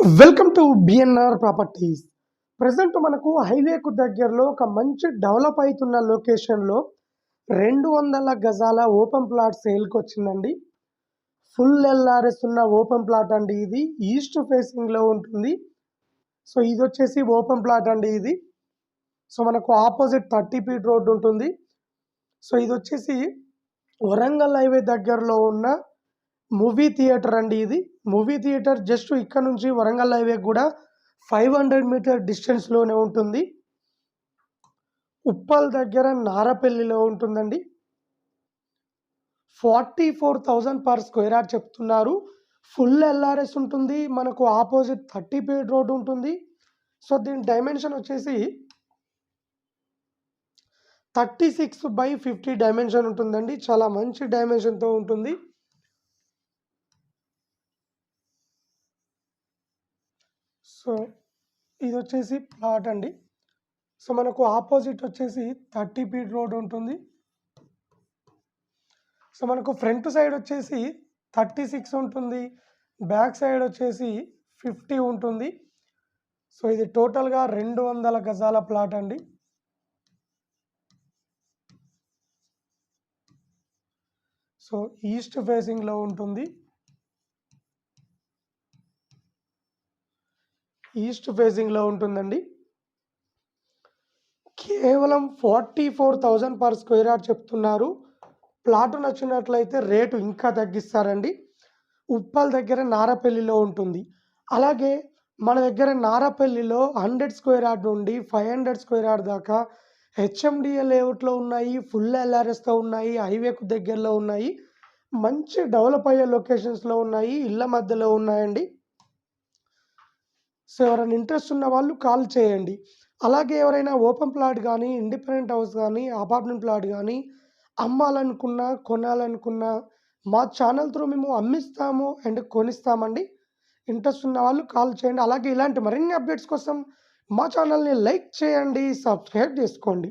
Welcome to BNR properties present మనకు హైవేకు దగ్గరలో ఒక మంచి డెవలప్ అవుతున్న లొకేషన్లో రెండు వందల గజాల ఓపెన్ ప్లాట్ సేల్కి వచ్చిందండి. ఫుల్ ఎల్ఆర్ఎస్ ఉన్న ఓపెన్ ప్లాట్ అండి ఇది. ఈస్ట్ ఫేసింగ్లో ఉంటుంది. సో ఇది వచ్చేసి ఓపెన్ ప్లాట్ అండి ఇది. సో మనకు ఆపోజిట్ థర్టీ ఫీట్ రోడ్ ఉంటుంది. సో ఇది వచ్చేసి వరంగల్ హైవే దగ్గరలో ఉన్న మూవీ థియేటర్ అండి ఇది. మూవీ థియేటర్ జస్ట్ ఇక్కడ నుంచి వరంగల్ హైవే కూడా ఫైవ్ హండ్రెడ్ మీటర్ డిస్టెన్స్లోనే ఉంటుంది. ఉప్పల్ దగ్గర నారపల్లిలో ఉంటుందండి. Forty four thousand per square yard చెప్తున్నారు. ఫుల్ ఎల్ఆర్ఎస్ ఉంటుంది. మనకు ఆపోజిట్ థర్టీ ఫీట్ రోడ్ ఉంటుంది. సో దీని డైమెన్షన్ వచ్చేసి thirty six by fifty dimension ఉంటుందండి. చాలా మంచి డైమెన్షన్తో ఉంటుంది. సో ఇది వచ్చేసి ప్లాట్ అండి. సో మనకు ఆపోజిట్ వచ్చేసి థర్టీ ఫీట్ రోడ్ ఉంటుంది. సో మనకు ఫ్రంట్ సైడ్ వచ్చేసి థర్టీ సిక్స్ ఉంటుంది. బ్యాక్ సైడ్ వచ్చేసి ఫిఫ్టీ ఉంటుంది. సో ఇది టోటల్గా రెండు వందల గజాల ప్లాట్ అండి. సో ఈస్ట్ ఫేసింగ్లో ఉంటుంది. ఈస్ట్ ఫేసింగ్లో ఉంటుందండి. కేవలం forty four thousand per square yard చెప్తున్నారు. ప్లాట్ నచ్చినట్లయితే రేటు ఇంకా తగ్గిస్తారండి. ఉప్పల్ దగ్గర నారపల్లిలో ఉంటుంది. అలాగే మన దగ్గర నారపల్లిలో హండ్రెడ్ స్క్వేర్ యార్డ్ నుండి ఫైవ్ హండ్రెడ్ స్క్వేర్ యార్డ్ దాకా హెచ్ఎండిఏ లేఅవుట్లో ఉన్నాయి ఫుల్ ఎల్ఆర్ఎస్తో ఉన్నాయి హైవేకు దగ్గరలో ఉన్నాయి. మంచి డెవలప్ అయ్యే లొకేషన్స్లో ఉన్నాయి ఇళ్ళ మధ్యలో ఉన్నాయండి. సో ఎవరైనా ఇంట్రెస్ట్ ఉన్న వాళ్ళు కాల్ చేయండి. అలాగే ఎవరైనా ఓపెన్ ప్లాట్ కానీ ఇండిపెండెంట్ హౌస్ కానీ అపార్ట్మెంట్ ప్లాట్ కానీ అమ్మాలనుకున్నా కొనాలనుకున్నా మా ఛానల్ త్రూ మేము అమ్మిస్తాము అండ్ కొనిస్తామండి. ఇంట్రెస్ట్ ఉన్న వాళ్ళు కాల్ చేయండి. అలాగే ఇలాంటి మరిన్ని అప్డేట్స్ కోసం మా ఛానల్ని లైక్ చేయండి సబ్స్క్రైబ్ చేసుకోండి.